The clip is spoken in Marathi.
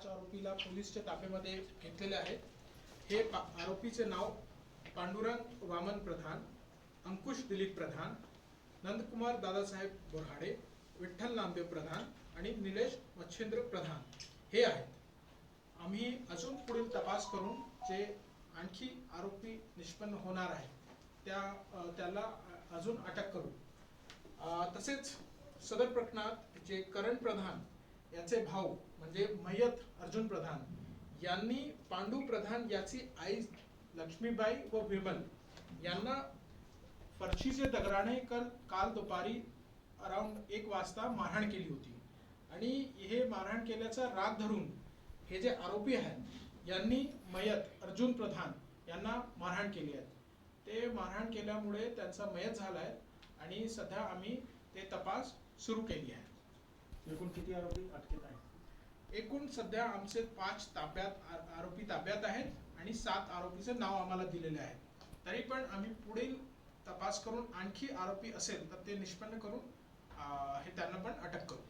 पाच आरोपीला पोलीसच्या ताब्यामध्ये घेतलेले आहेत. हे पा आरोपीचे नाव पांडुरंग वामन प्रधान अंकुश दिलीप प्रधान नंदकुमार दादासाहेब बोरहाडे विठ्ठल नामदेव प्रधान आणि निलेश मच्छेंद्र प्रधान हे आहेत. आम्ही अजून पुढील तपास करून जे आणखी आरोपी निष्पन्न होणार आहे त्या त्याला अजून अटक करू. तसेच सदर प्रकरणात जे करण प्रधान याचे भाऊ म्हणजे मयत अर्जुन प्रधान यांनी पांडू प्रधान याची आई लक्ष्मीबाई व विमल यांना फरशीचे दगडाने काल काल दुपारी अराउंड एक वाजता मारहाण केली होती. आणि हे मारहाण केल्याचा राग धरून हे जे आरोपी आहेत यांनी मयत अर्जुन प्रधान यांना मारहाण केली आहे. ते मारहाण केल्यामुळे त्यांचा मयत झाला आहे आणि सध्या आम्ही ते तपास सुरू केली आहे. एकूण किती आरोपी अटकेत आहेत? एकूण सध्या आमचे पाच ताब्यात आरोपी ताब्यात आहेत आणि सात आरोपीचे नाव आम्हाला दिलेले आहे. तरी पण आम्ही पुढील तपास करून आणखी आरोपी असेल तर ते निष्पन्न करून हे त्यांना पण अटक करू.